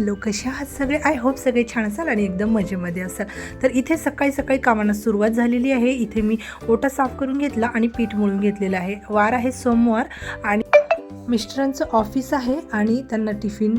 Hello कसे आहात सगळे? आय होप सगळे छान असाल आणि एकदम मजेमध्ये असाल. तर इथे सकाळी सकाळी कामांना सुरुवात झालेली आहे. इथे मी ओटा साफ करून घेतला आणि पीठ मळून घेतलेलं आहे. वार आहे सोमवार आणि मिस्टरांचं ऑफिस आहे आणि त्यांना टिफिन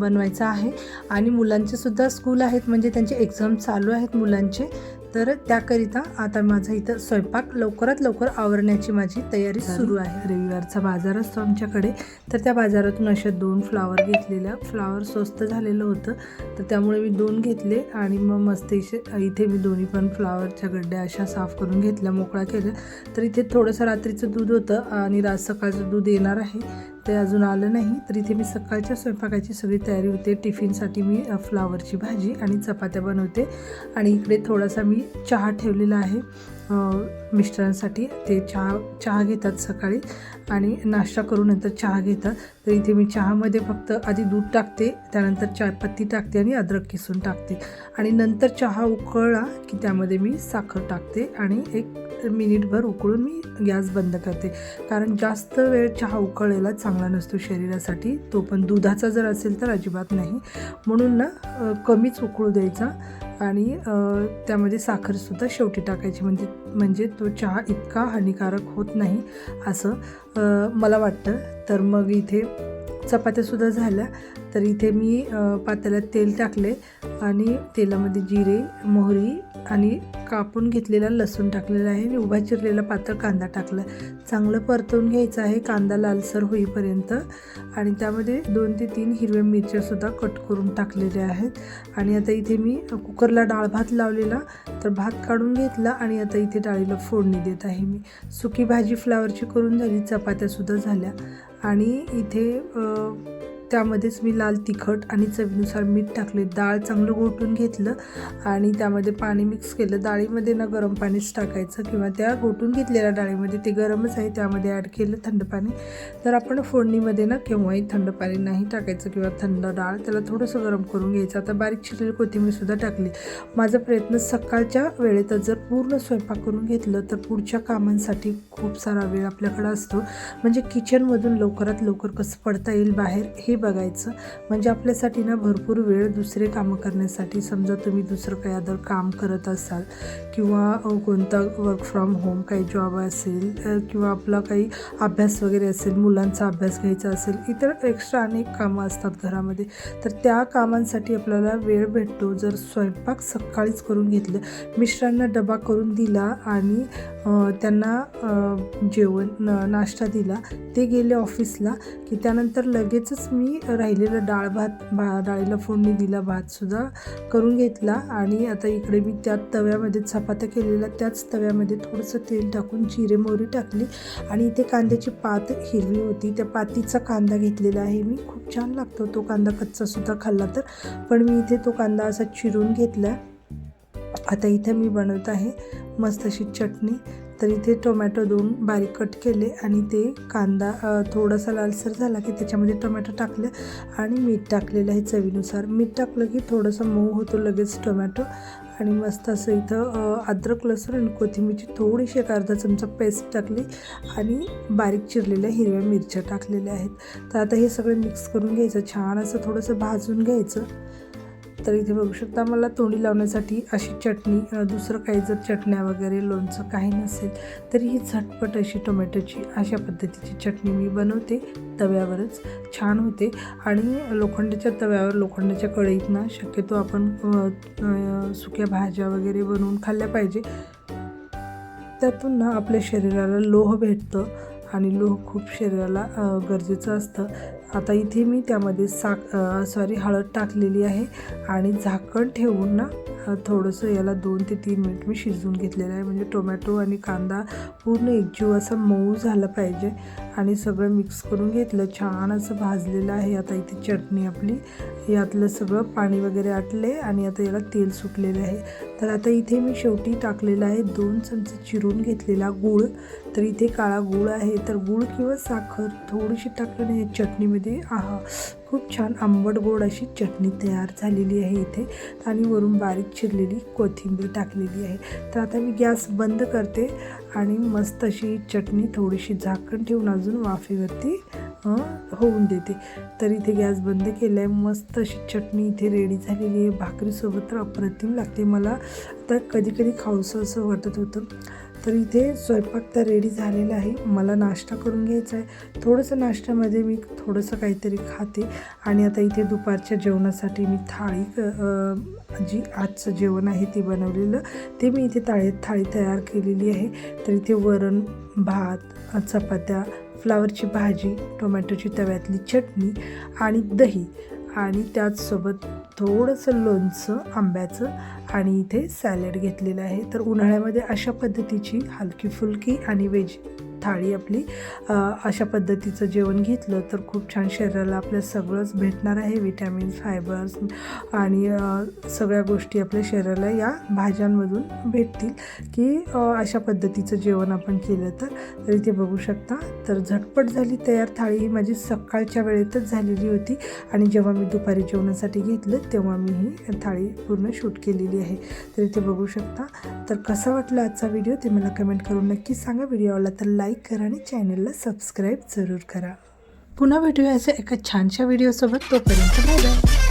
बनवायचा आहे. आणि मुलांचे सुद्धा स्कूल आहेत. म्हणजे त्यांचे एक्झाम चालू आहेत मुलांचे. तर त्याकरिता आता माझा इथं स्वयंपाक लवकरात लवकर आवरण्याची माझी तयारी सुरू आहे. रविवारचा बाजार असतो आमच्याकडे. तर त्या बाजारातून अशा दोन फ्लावर घेतलेल्या. फ्लावर स्वस्त झालेलं होतं. तर त्यामुळे मी दोन घेतले आणि मग मस्त इथे मी दोन्ही पण फ्लावरच्या गड्ड्या अशा साफ करून घेतल्या मोकळ्या केल्या. तर इथे थोडंसं रात्रीचं दूध होतं आणि रात सकाळचं दूध येणार आहे. ते अजून आलं नाही. तर इथे मी सकाळच्या स्वयंपाकाची सगळी तयारी होते. टिफिनसाठी मी फ्लावरची भाजी आणि चपात्या बनवते. आणि इकडे थोडासा मी चहा ठेवलेला आहे. मिस्टरांसाठी ते चहा चहा घेतात सकाळी आणि नाश्ता करून नंतर चहा घेतात. तर इथे मी चहामध्ये फक्त आधी दूध टाकते त्यानंतर चायपत्ती टाकते आणि अद्रक किसून टाकते. आणि नंतर चहा उकळला की त्यामध्ये मी साखर टाकते आणि एक मिनिटभर उकळून मी गॅस बंद करते. कारण जास्त वेळ चहा उकळलेला चांगला नसतो शरीरासाठी तो पण दुधाचा जर असेल तर अजिबात नाही. म्हणून ना कमीच उकळू द्यायचा. आणि त्यामध्ये साखरसुद्धा शेवटी टाकायची. म्हणजे म्हणजे तो चहा इतका हानिकारक होत नाही असं मला वाटतं. तर मग इथे चपात्यासुद्धा झाल्या. तर इथे मी अ, पातेल्यात तेल टाकले आणि तेलामध्ये जिरे मोहरी आणि कापून घेतलेला लसूण टाकलेला आहे. आणि उभा चिरलेला पातळ कांदा टाकला. चांगलं परतवून घ्यायचं आहे. कांदा लालसर होईपर्यंत. आणि त्यामध्ये दोन ते तीन हिरव्या मिरच्यासुद्धा कट करून टाकलेल्या आहेत. आणि आता इथे मी कुकरला डाळ भात लावलेला. तर भात काढून घेतला आणि आता इथे डाळीला फोडणी देत आहे मी. सुकी भाजी फ्लावरची करून झाली. चपात्यासुद्धा झाल्या. आणि इथे त्यामध्येच मी लाल तिखट आणि चवीनुसार मीठ टाकले. डाळ चांगलं घोटून घेतलं आणि त्यामध्ये पाणी मिक्स केलं. डाळीमध्ये ना गरम पाणीच टाकायचं किंवा त्या घोटून घेतलेल्या डाळीमध्ये ते गरमच आहे त्यामध्ये ॲड केलं थंड पाणी. तर आपण फोडणीमध्ये ना केव्हाही थंड पाणी नाही टाकायचं किंवा थंड डाळ त्याला थोडंसं गरम करून घ्यायचं. आता बारीक चिरलेली कोथिंबीरसुद्धा टाकली. माझा प्रयत्न सकाळच्या वेळेतच जर पूर्ण स्वयंपाक करून घेतलं तर पुढच्या कामांसाठी खूप सारा वेळ आपल्याकडे असतो. म्हणजे किचनमधून लवकरात लवकर कसं पडता येईल बाहेर हे बघायचं. म्हणजे आपल्यासाठी ना भरपूर वेळ दुसरे कामं करण्यासाठी समजा तुम्ही दुसरं काही अदर काम करत असाल किंवा कोणता वर्क फ्रॉम होम काही जॉब असेल किंवा आपला काही अभ्यास वगैरे असेल मुलांचा अभ्यास घ्यायचा असेल इतर एक्स्ट्रा अनेक कामं असतात घरामध्ये. तर त्या कामांसाठी आपल्याला वेळ भेटतो. जर स्वयंपाक सकाळीच करून घेतलं मिस्टरांना डबा करून दिला आणि त्यांना जेवण नाश्ता दिला ते गेले ऑफिसला की त्यानंतर लगेचच मी मी राहिलेला डाळ भात भा डाळीला फोडणी दिला भातसुद्धा करून घेतला. आणि आता इकडे मी त्याच तव्यामध्ये चपात्या केलेल्या त्याच तव्यामध्ये थोडंसं तेल टाकून जिरे मोहरी टाकली. आणि इथे कांद्याची पात हिरवी होती. त्या पातीचा कांदा घेतलेला आहे मी. खूप छान लागतो तो कांदा. कच्चासुद्धा खाल्ला तर. पण मी इथे तो कांदा असा चिरून घेतला. आता इथे मी बनवत आहे मस्त अशी चटणी. तर इथे टोमॅटो दोन बारीक कट केले आणि ते कांदा थोडासा लालसर झाला की त्याच्यामध्ये टोमॅटो टाकले आणि मीठ टाकलेलं आहे चवीनुसार. मीठ टाकलं की थोडंसं मऊ होतो लगेच टोमॅटो आणि मस्त असं इथं अद्रक लसूण आणि कोथिंबीरची थोडीशी एक अर्धा चमचा पेस्ट टाकली आणि बारीक चिरलेल्या हिरव्या मिरच्या टाकलेल्या आहेत. तर आता हे सगळं मिक्स करून घ्यायचं छान असं थोडंसं भाजून घ्यायचं. तर इथे बघू शकता मला तोंडी लावण्यासाठी अशी चटणी दुसरं काही जर चटण्या वगैरे लोणचं काही नसेल तरी ही झटपट अशी टोमॅटोची अशा पद्धतीची चटणी मी बनवते. तव्यावरच छान होते आणि लोखंडाच्या तव्यावर लोखंडाच्या कढईतनं शक्यतो आपण सुक्या भाज्या वगैरे बनवून खाल्ल्या पाहिजे. त्यातून ना आपल्या शरीराला लोह भेटतं आणि लोह खूप शरीराला गरजेचं असतं. आता इथे मी त्यामध्ये साक सॉरी हळद टाकलेली आहे आणि झाकण ठेवून ना थोडंसं याला दोन ते तीन मिनिट मी शिजवून घेतलेलं आहे. म्हणजे टोमॅटो आणि कांदा पूर्ण एकजीव असं मऊ झालं पाहिजे आणि सगळं मिक्स करून घेतलं. छान असं भाजलेलं आहे आता इथे चटणी आपली. यातलं सगळं पाणी वगैरे आटले आणि आता याला तेल सुटलेलं आहे. तर आता इथे मी शेवटी टाकलेलं आहे दोन चमचे चिरून घेतलेला गूळ. तर इथे काळा गूळ आहे. तर गूळ किंवा साखर थोडीशी टाकल्याने चटणीमध्ये त्याच्यामध्ये आहा खूप छान आंबट गोड अशी चटणी तयार झालेली आहे इथे. आणि वरून बारीक चिरलेली कोथिंबीर टाकलेली आहे. तर आता मी गॅस बंद करते आणि मस्त अशी चटणी थोडीशी झाकण ठेवून अजून वाफेवरती होऊन देते. तर इथे गॅस बंद केला आहे मस्त अशी चटणी इथे रेडी झालेली आहे. भाकरीसोबत तर अप्रतिम लागते मला. तर कधी कधी खाऊसं असं वाटत होतं. तर इथे स्वयंपाक तर रेडी झालेला आहे. मला नाश्ता करून घ्यायचा आहे. थोडंसं नाश्त्यामध्ये मी थोडंसं काहीतरी खाते. आणि आता इथे दुपारच्या जेवणासाठी मी थाळी जी आजचं जेवण आहे ते बनवलेलं ते मी इथे ताळीत थाळी तयार केलेली आहे. तर इथे वरण भात चपात्या फ्लावरची भाजी टोमॅटोची तव्यातली चटणी आणि दही. आणि त्याचसोबत थोडंसं लोणचं आंब्याचं आणि इथे सॅलड घेतलेलं आहे. तर उन्हाळ्यामध्ये अशा पद्धतीची हलकी फुलकी आणि वेज थाळी आपली अशा पद्धतीचं जेवण घेतलं तर खूप छान शरीराला आपल्या सगळंच भेटणार आहे. विटॅमिन्स फायबर्स आणि सगळ्या गोष्टी आपल्या शरीराला या भाज्यांमधून भेटतील की अशा पद्धतीचं जेवण आपण केलं तर. तर इथे बघू शकता तर झटपट झाली तयार थाळी ही माझी सकाळच्या वेळेतच झालेली होती आणि जेव्हा मी दुपारी जेवणासाठी घेतलं तेव्हा मी ही थाळी पूर्ण शूट केलेली आहे. तर इथे बघू शकता. तर कसा वाटला आजचा व्हिडिओ ते मला कमेंट करून नक्की सांगा. व्हिडिओ आवडला तर लाईक करा आणि चॅनलला सबस्क्राईब जरूर करा. पुन्हा भेटूया असं एका छानशा व्हिडिओसोबत तोपर्यंत बाय बाय